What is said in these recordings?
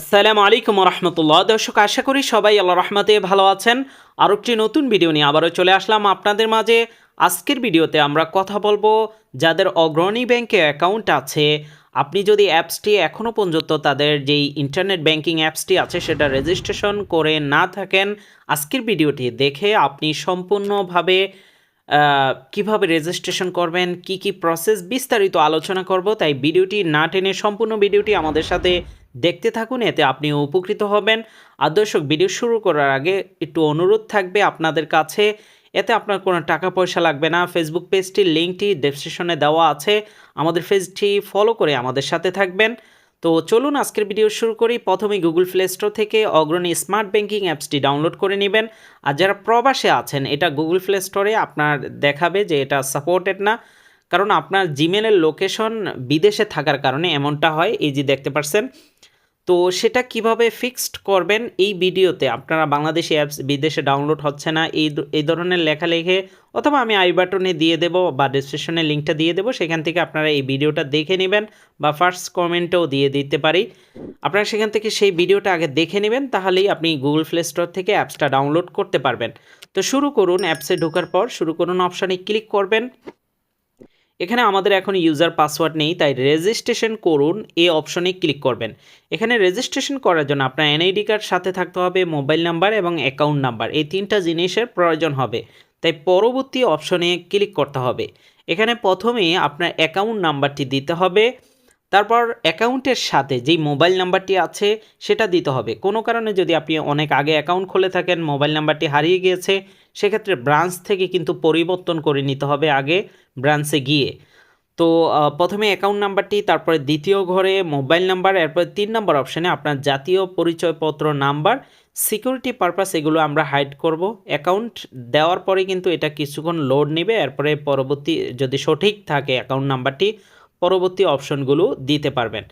আসসালামু আলাইকুম রহমতুল্লাহ দর্শক, আশা করি সবাই আল্লাহ রহমতে ভালো আছেন। আর একটি নতুন ভিডিও নিয়ে আবারও চলে আসলাম আপনাদের মাঝে। আজকের ভিডিওতে আমরা কথা বলব যাদের অগ্রণী ব্যাংকে অ্যাকাউন্ট আছে। আপনি যদি অ্যাপসটি এখনও পর্যন্ত তাদের যেই ইন্টারনেট ব্যাংকিং অ্যাপসটি আছে সেটা রেজিস্ট্রেশন করে না থাকেন, আজকের ভিডিওটি দেখে আপনি সম্পূর্ণভাবে কীভাবে রেজিস্ট্রেশন করবেন, কি কি প্রসেস বিস্তারিত আলোচনা করব, তাই ভিডিওটি না টেনে সম্পূর্ণ ভিডিওটি আমাদের সাথে দেখতে থাকুন, এতে আপনি উপকৃত হবেন। আর দর্শক, ভিডিও শুরু করার আগে একটু অনুরোধ থাকবে আপনাদের কাছে, এতে আপনার কোনো টাকা পয়সা লাগবে না। ফেসবুক পেজটির লিঙ্কটি ডেসক্রিপশনে দেওয়া আছে। আমাদের পেজটি ফলো করে আমাদের সাথে থাকবেন। তো চলুন আজকের ভিডিও শুরু করি। প্রথমে গুগল প্লে স্টোর থেকে অগ্রণী স্মার্ট ব্যাঙ্কিং অ্যাপসটি ডাউনলোড করে নেবেন। আর যারা প্রবাসে আছেন, এটা গুগল প্লে স্টোরে আপনার দেখাবে যে এটা সাপোর্টেড না। কারণ আপনার জিমেলের লোকেশন বিদেশে থাকার কারণে এমনটা হয়। এই যে দেখতে পাচ্ছেন তো সেটা কীভাবে ফিক্সড করবেন এই ভিডিওতে? আপনারা বাংলাদেশি অ্যাপস বিদেশে ডাউনলোড হচ্ছে না, এই এই ধরনের লেখা লিখে অথবা আমি আই বাটনে দিয়ে দেব বা ডিসক্রিপশনে লিঙ্কটা দিয়ে দেবো, সেখান থেকে আপনারা এই ভিডিওটা দেখে নেবেন বা ফার্স্ট কমেন্টও দিয়ে দিতে পারি। আপনারা সেখান থেকে সেই ভিডিওটা আগে দেখে নেবেন, তাহলেই আপনি গুগল প্লে স্টোর থেকে অ্যাপসটা ডাউনলোড করতে পারবেন। তো শুরু করুন অ্যাপসে ঢোকার পর শুরু করুন অপশানে ক্লিক করবেন। এখানে আমাদের এখন ইউজার পাসওয়ার্ড নেই, তাই রেজিস্ট্রেশন করুন এ অপশনে ক্লিক করবেন। এখানে রেজিস্ট্রেশন করার জন্য আপনার এনআইডি কার্ড সাথে থাকতে হবে মোবাইল নাম্বার এবং অ্যাকাউন্ট নাম্বার এই তিনটা জিনিসের প্রয়োজন হবে। তাই পরবর্তী অপশনে ক্লিক করতে হবে। এখানে প্রথমে আপনার অ্যাকাউন্ট নাম্বারটি দিতে হবে, তারপর অ্যাকাউন্টের সাথে যেই মোবাইল নাম্বারটি আছে, সেটা দিতে হবে। কোনো কারণে যদি আপনি অনেক আগে অ্যাকাউন্ট খুলে থাকেন মোবাইল নাম্বারটি হারিয়ে গিয়েছে সেক্ষেত্রে ব্রাঞ্চ থেকে কিন্তু পরিবর্তন করে নিতে হবে আগে ব্রাঞ্চে গিয়ে। তো প্রথমে অ্যাকাউন্ট নাম্বারটি, তারপরে দ্বিতীয় ঘরে মোবাইল নাম্বার, এরপরে তিন নম্বর অপশানে আপনার জাতীয় পরিচয়পত্র নাম্বার, সিকিউরিটি পারপাস এগুলো আমরা হাইড করব। অ্যাকাউন্ট দেওয়ার পরে কিন্তু এটা কিছুক্ষণ লোড নেবে, এরপরে পরবর্তী যদি সঠিক থাকে অ্যাকাউন্ট নাম্বারটি, পরবর্তী অপশনগুলো দিতে পারবেন।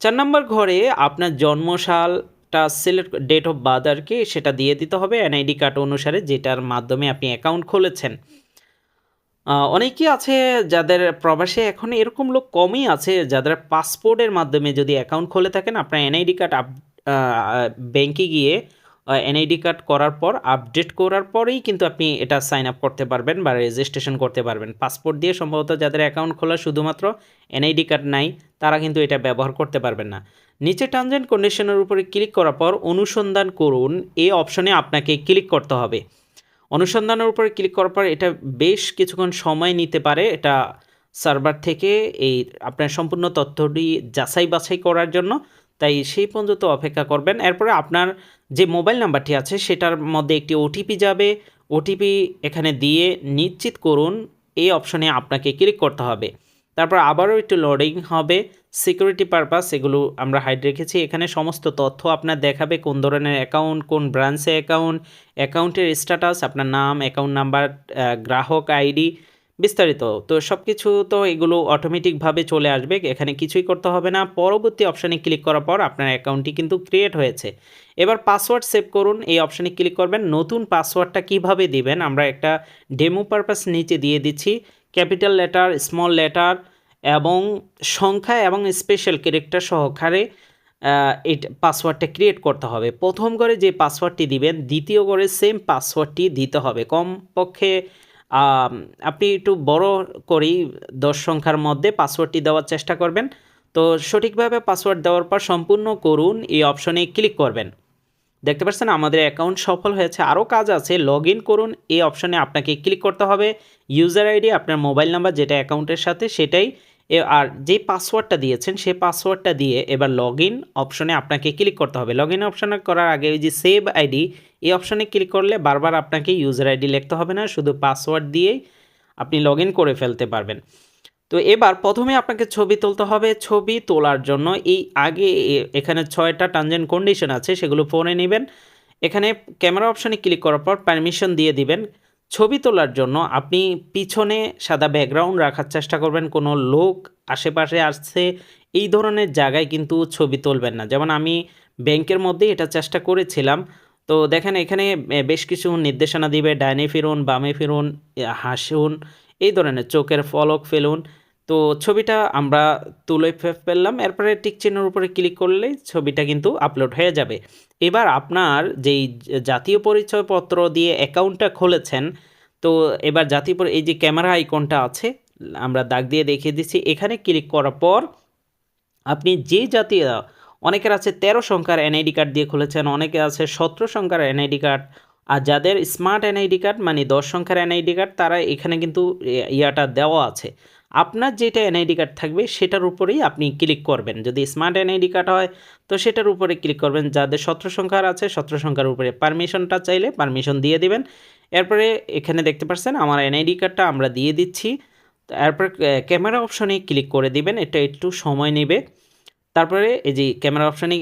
চার নম্বর ঘরে আপনার জন্মসালটা সিলেক্ট ডেট অফ বার্থ আর কি, সেটা দিয়ে দিতে হবে এনআইডি কার্ড অনুসারে, যেটার মাধ্যমে আপনি অ্যাকাউন্ট খুলেছেন। অনেকে অনেকেই আছে যাদের প্রবাসে এখন এরকম লোক কমই আছে, যাদের পাসপোর্টের মাধ্যমে যদি অ্যাকাউন্ট খুলে থাকেন, আপনার এনআইডি কার্ড আপ ব্যাংকে গিয়ে এনআইডি কার্ড করার পর আপডেট করার পরেই কিন্তু আপনি এটা সাইন আপ করতে পারবেন বা রেজিস্ট্রেশন করতে পারবেন। পাসপোর্ট দিয়ে সম্ভবত যাদের অ্যাকাউন্ট খোলা শুধুমাত্র এনআইডি কার্ড নাই, তারা কিন্তু এটা ব্যবহার করতে পারবেন না। নিচে টার্মস অ্যান্ড কন্ডিশনের উপরে ক্লিক করার পর অনুসন্ধান করুন, এই অপশনে আপনাকে ক্লিক করতে হবে। অনুসন্ধানের উপরে ক্লিক করার পর এটা বেশ কিছুক্ষণ সময় নিতে পারে এটা সার্ভার থেকে এই আপনার সম্পূর্ণ তথ্যটি যাচাই বাছাই করার জন্য। তাই সেই পর্যন্ত অপেক্ষা করবেন। এরপরে আপনার যে মোবাইল নাম্বারটি আছে, সেটার মধ্যে একটি ওটিপি যাবে। ওটিপি এখানে দিয়ে নিশ্চিত করুন এই অপশনে আপনাকে ক্লিক করতে হবে। তারপর আবারও একটু লোডিং হবে। সিকিউরিটি পারপাস এগুলো আমরা হাইড রেখেছি। এখানে সমস্ত তথ্য আপনার দেখাবে, কোন ধরনের অ্যাকাউন্ট কোন ব্রাঞ্চে অ্যাকাউন্ট অ্যাকাউন্টের স্ট্যাটাস আপনার নাম অ্যাকাউন্ট নাম্বার গ্রাহক আইডি বিস্তারিত। তো সব কিছু তো এগুলো অটোমেটিকভাবে চলে আসবে, এখানে কিছুই করতে হবে না। পরবর্তী অপশানে ক্লিক করার পর আপনার অ্যাকাউন্টটি কিন্তু ক্রিয়েট হয়েছে। এবার পাসওয়ার্ড সেভ করুন, এই অপশানে ক্লিক করবেন, নতুন পাসওয়ার্ডটা কীভাবে দিবেন? আমরা একটা ডেমো পারপাস নিচে দিয়ে দিচ্ছি ক্যাপিটাল লেটার স্মল লেটার এবং সংখ্যা এবং স্পেশাল ক্যারেক্টার সহকারে এই পাসওয়ার্ডটা ক্রিয়েট করতে হবে। প্রথম করে যে পাসওয়ার্ডটি দিবেন, দ্বিতীয় করে সেম পাসওয়ার্ডটি দিতে হবে। কমপক্ষে আপনি একটু বড় করেই দশ সংখ্যার মধ্যে পাসওয়ার্ডটি দেওয়ার চেষ্টা করবেন। তো সঠিকভাবে পাসওয়ার্ড দেওয়ার পর সম্পূর্ণ করুন, এই অপশনে ক্লিক করবেন। দেখতে পাচ্ছেন, আমাদের অ্যাকাউন্ট সফল হয়েছে, আরও কাজ আছে, লগ করুন, এই অপশনে আপনাকে ক্লিক করতে হবে। ইউজার আইডি, আপনার মোবাইল নাম্বার, যেটা অ্যাকাউন্টের সাথে, সেটাই আর যে পাসওয়ার্ডটা দিয়েছেন সেই পাসওয়ার্ডটা দিয়ে এবার লগ ইন অপশনে আপনাকে ক্লিক করতে হবে। লগ ইন অপশনে করার আগে ওই যে সেভ আইডি এই অপশনে ক্লিক করলে বারবার আপনাকে ইউজার আইডি লিখতে হবে না, শুধু পাসওয়ার্ড দিয়েই আপনি লগ করে ফেলতে পারবেন। তো এবার প্রথমে আপনাকে ছবি তুলতে হবে। ছবি তোলার জন্য এই আগে এখানে ছয়টা অ্যান্ড কন্ডিশন আছে, সেগুলো ফোনে নেবেন। এখানে ক্যামেরা অপশানে ক্লিক করার পর পারমিশন দিয়ে দিবেন। ছবি তোলার জন্য আপনি পিছনে সাদা ব্যাকগ্রাউন্ড রাখার চেষ্টা করবেন, কোনো লোক আশেপাশে আসছে, এই ধরনের জায়গায় কিন্তু ছবি তুলবেন না। যেমন আমি ব্যাংকের মধ্যে এটা চেষ্টা করেছিলাম। তো দেখেন এখানে বেশ কিছু নির্দেশনা দিবে ডাইনে ফিরুন, বামে ফিরুন হাসুন, এই ধরনের চোখের ফলক ফেলুন। তো ছবিটা আমরা তুলে ফেললাম। এরপরে টিক চিহ্নের উপরে ক্লিক করলেই ছবিটা কিন্তু আপলোড হয়ে যাবে। এবার আপনার যেই জাতীয় পরিচয়পত্র দিয়ে অ্যাকাউন্টটা খুলেছেন, তো এবার জাতীয় এই যে ক্যামেরা আইকনটা আছে, আমরা দাগ দিয়ে দেখিয়ে দিচ্ছি। এখানে ক্লিক করার পর আপনি যে জাতীয়, অনেকের আছে তেরো সংখ্যার এনআইডি কার্ড দিয়ে খুলেছেন, অনেকে আছে সতেরো সংখ্যার এনআইডি কার্ড। আর যাদের স্মার্ট এনআইডি কার্ড মানে দশ সংখ্যার এনআইডি কার্ড, তারা এখানে কিন্তু ইয়াটা দেওয়া আছে। আপনার যেটা এনআইডি কার্ড থাকবে, সেটার উপরেই আপনি ক্লিক করবেন। যদি স্মার্ট এনআইডি কার্ড হয়, তো সেটার উপরে ক্লিক করবেন। যাদের সতেরো সংখ্যার আছে, সতেরো সংখ্যার উপরে পারমিশনটা চাইলে পারমিশন দিয়ে দিবেন। এরপরে এখানে দেখতে পাচ্ছেন আমার এনআইডি কার্ডটা আমরা দিয়ে দিচ্ছি। তারপর ক্যামেরা অপশনে ক্লিক করে দিবেন, এটা একটু সময় নেবে। তারপরে এই যে ক্যামেরা অপশানে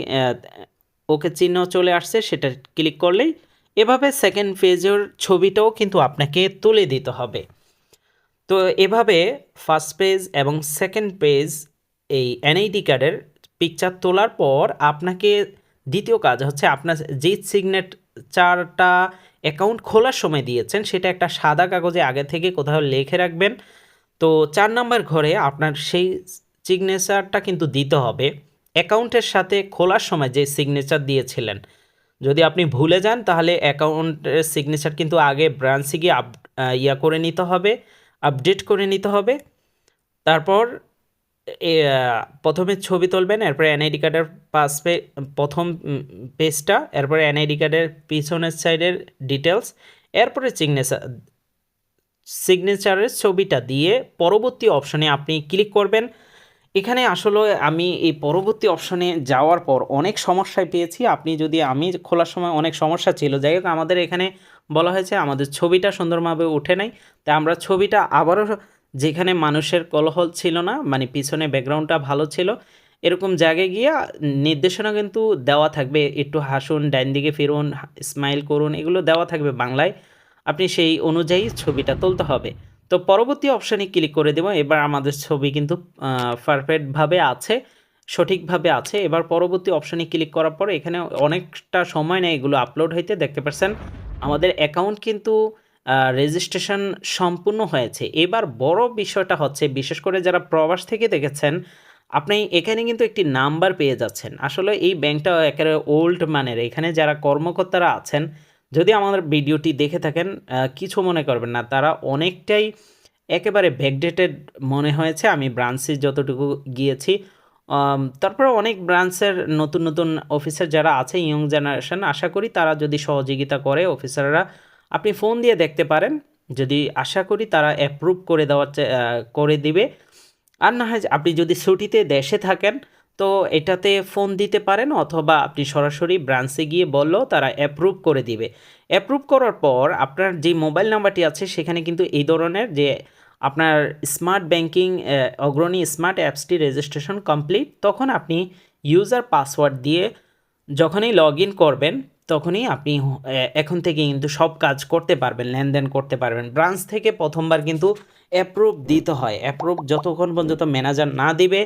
ওকে চিহ্ন চলে আসছে, সেটা ক্লিক করলেই এভাবে সেকেন্ড পেজের ছবিটাও কিন্তু আপনাকে তুলে দিতে হবে। তো এভাবে ফার্স্ট পেজ এবং সেকেন্ড পেজ এই এনআইডি কার্ডের পিকচার তোলার পর আপনাকে দ্বিতীয় কাজ হচ্ছে আপনার যে সিগনেচারটা অ্যাকাউন্ট খোলার সময় দিয়েছেন, সেটা একটা সাদা কাগজে আগে থেকে কোথাও লিখে রাখবেন। তো চার নাম্বার ঘরে আপনার সেই সিগনেচারটা কিন্তু দিতে হবে। অ্যাকাউন্টের সাথে খোলার সময় যে সিগনেচার দিয়েছিলেন। যদি আপনি ভুলে যান, তাহলে অ্যাকাউন্টের সিগনেচার কিন্তু আগে ব্রাঞ্চে গিয়ে আপ ইয়া করে নিতে হবে। আপডেট করে নিতে হবে। তারপর প্রথমে ছবি তুলবেন, এরপরে এনআইডি কার্ডের পাশ পে, প্রথম পেজটা, এরপরে এনআইডি কার্ডের পিছনের সাইডের ডিটেলস এরপরে সিগনেচার সিগনেচারের ছবিটা দিয়ে পরবর্তী অপশনে আপনি ক্লিক করবেন। এখানে আসলে আমি এই পরবর্তী অপশনে যাওয়ার পর অনেক সমস্যায় পেয়েছি। আপনি যদি আমি খোলার সময় অনেক সমস্যা ছিল, যাই হোক আমাদের এখানে বলা হয়েছে, আমাদের ছবিটা সুন্দরভাবে ওঠে নাই। তাই আমরা ছবিটা আবারও যেখানে মানুষের কলহল ছিল না মানে পিছনে ব্যাকগ্রাউন্ডটা ভালো ছিল, এরকম জায়গায় গিয়ে নির্দেশনা কিন্তু দেওয়া থাকবে, একটু হাসুন, ডাইন দিকে ফিরুন, স্মাইল করুন। এগুলো দেওয়া থাকবে বাংলায়। আপনি সেই অনুযায়ী ছবিটা তুলতে হবে। তো পরবর্তী অপশানে ক্লিক করে দেবো, এবার আমাদের ছবি কিন্তু পারফেক্টভাবে আছে, সঠিকভাবে আছে। এবার পরবর্তী অপশানে ক্লিক করার পর এখানে অনেকটা সময় নেয় এগুলো আপলোড হইতে, দেখতে পাচ্ছেন আমাদের অ্যাকাউন্ট কিন্তু রেজিস্ট্রেশন সম্পূর্ণ হয়েছে। এবার বড় বিষয়টা হচ্ছে, বিশেষ করে যারা প্রবাস থেকে দেখেছেন, আপনি এখানে কিন্তু একটি নাম্বার পেয়ে যাচ্ছেন। আসলে এই ব্যাংকটা একেবারে ওল্ড মানের। এখানে যারা কর্মকর্তারা আছেন, যদি আমাদের ভিডিওটি দেখে থাকেন কিছু মনে করবেন না। তারা অনেকটাই একেবারে ব্যাকডেটেড মনে হয়েছে। আমি ব্রাঞ্চে যতটুকু গিয়েছি তারপরে অনেক ব্রাঞ্চের নতুন নতুন অফিসার যারা আছে ইয়ং জেনারেশন আশা করি তারা যদি সহযোগিতা করে অফিসাররা আপনি ফোন দিয়ে দেখতে পারেন। যদি আশা করি তারা অ্যাপ্রুভ করে দেওয়ার করে দিবে। আর না হয় আপনি যদি ছুটিতে দেশে থাকেন, তো এটাতে ফোন দিতে পারেন অথবা আপনি সরাসরি ব্রাঞ্চে গিয়ে বললেও তারা অ্যাপ্রুভ করে দিবে। অ্যাপ্রুভ করার পর আপনার যে মোবাইল নাম্বারটি আছে, সেখানে কিন্তু এই ধরনের যে আপনার স্মার্ট ব্যাংকিং অগ্রণী স্মার্ট অ্যাপসটি রেজিস্ট্রেশন কমপ্লিট তখন আপনি ইউজার পাসওয়ার্ড দিয়ে যখনই লগ ইন করবেন, তখনই আপনি এখন থেকে কিন্তু সব কাজ করতে পারবেন, লেনদেন করতে পারবেন। ব্রাঞ্চ থেকে প্রথমবার কিন্তু অ্যাপ্রুভ দিতে হয়। অ্যাপ্রুভ যতক্ষণ পর্যন্ত ম্যানেজার না দিবে,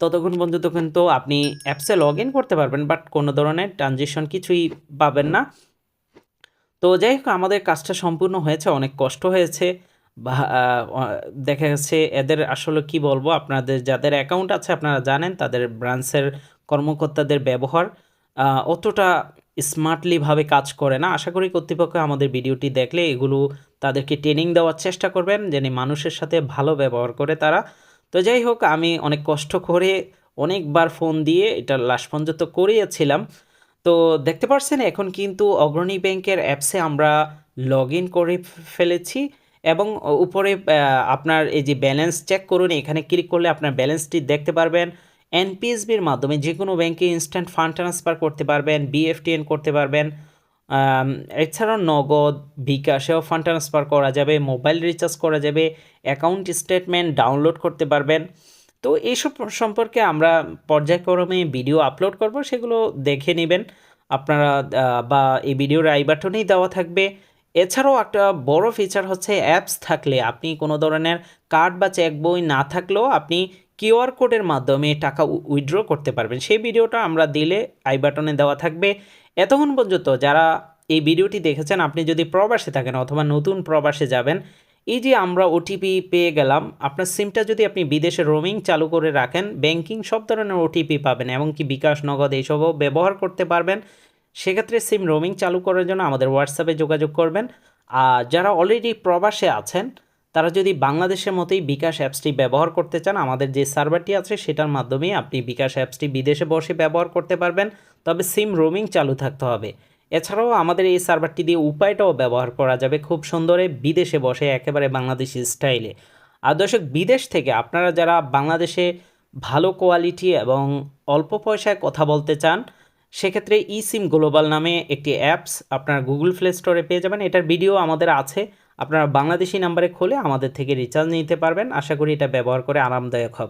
ততক্ষণ পর্যন্ত কিন্তু আপনি অ্যাপসে লগ ইন করতে পারবেন বাট কোনো ধরনের ট্রানজেকশন কিছুই পাবেন না। তো যাই হোক, আমাদের কাজটা সম্পূর্ণ হয়েছে, অনেক কষ্ট হয়েছে। বা দেখা গেছে এদের আসলে কি বলব? আপনাদের যাদের অ্যাকাউন্ট আছে, আপনারা জানেন তাদের ব্রাঞ্চের কর্মকর্তাদের ব্যবহার অতটা স্মার্টলিভাবে কাজ করে না। আশা করি কর্তৃপক্ষ আমাদের ভিডিওটি দেখলে এগুলো তাদেরকে ট্রেনিং দেওয়ার চেষ্টা করবেন, যেন মানুষের সাথে ভালো ব্যবহার করে তারা। তো যাই হোক, আমি অনেক কষ্ট করে অনেকবার ফোন দিয়ে এটা লাশ পর্যন্ত করিয়েছিলাম। তো দেখতে পাচ্ছেন এখন কিন্তু অগ্রণী ব্যাংকের অ্যাপসে আমরা লগ করে ফেলেছি। এবং উপরে আপনার এই যে ব্যালেন্স চেক করুন, এখানে ক্লিক করলে আপনার ব্যালেন্সটি দেখতে পারবেন। এনপিএসবির মাধ্যমে যে কোনো ব্যাংকে ইনস্ট্যান্ট ফান্ড ট্রান্সফার করতে পারবেন বিএফটিএন করতে পারবেন। এছাড়াও নগদ, বিকাশেও ফান্ড ট্রান্সফার করা যাবে মোবাইল রিচার্জ করা যাবে অ্যাকাউন্ট স্টেটমেন্ট ডাউনলোড করতে পারবেন। তো এইসব সম্পর্কে আমরা পর্যায়ক্রমে ভিডিও আপলোড করব, সেগুলো দেখে নেবেন। আপনারা বা এই ভিডিওর আই বাটনেই দেওয়া থাকবে। এছাড়াও একটা বড় ফিচার হচ্ছে অ্যাপস থাকলে আপনি কোনো ধরনের কার্ড বা চেক বই না থাকলেও আপনি কিউআর কোডের মাধ্যমে টাকা উইথড্র করতে পারবেন। সেই ভিডিওটা আমরা দিলে আই বাটনে দেওয়া থাকবে। এতক্ষণ পর্যন্ত যারা এই ভিডিওটি দেখেছেন, আপনি যদি প্রবাসে থাকেন অথবা নতুন প্রবাসে যাবেন, এই যে আমরা ওটিপি পেয়ে গেলাম, আপনার সিমটা যদি আপনি বিদেশে রোমিং চালু করে রাখেন ব্যাংকিং সব ধরনের ওটিপি পাবেন এমনকি বিকাশ, নগদ এইসবও ব্যবহার করতে পারবেন। সেক্ষেত্রে সিম রোমিং চালু করার জন্য আমাদের হোয়াটসঅ্যাপে যোগাযোগ করবেন। আর যারা অলরেডি প্রবাসে আছেন, তারা যদি বাংলাদেশের মতোই বিকাশ অ্যাপসটি ব্যবহার করতে চান, আমাদের যে সার্ভারটি আছে সেটার মাধ্যমে আপনি বিকাশ অ্যাপসটি বিদেশে বসে ব্যবহার করতে পারবেন। তবে সিম রোমিং চালু থাকতে হবে। এছাড়াও আমাদের এই সার্ভারটি দিয়ে উপায়টাও ব্যবহার করা যাবে খুব সুন্দরে বিদেশে বসে, একেবারে বাংলাদেশি স্টাইলে আর দর্শক, বিদেশ থেকে আপনারা যারা বাংলাদেশে ভালো কোয়ালিটি এবং অল্প পয়সায় কথা বলতে চান সেক্ষেত্রে ই সিম গ্লোবাল নামে একটি অ্যাপস আপনারা গুগল প্লে স্টোরে পেয়ে যাবেন। এটার ভিডিও আমাদের আছে। আপনারা বাংলাদেশি নাম্বারে খুলে আমাদের থেকে রিচার্জ নিতে পারবেন। আশা করি এটা ব্যবহার করে আরামদায়ক হবে।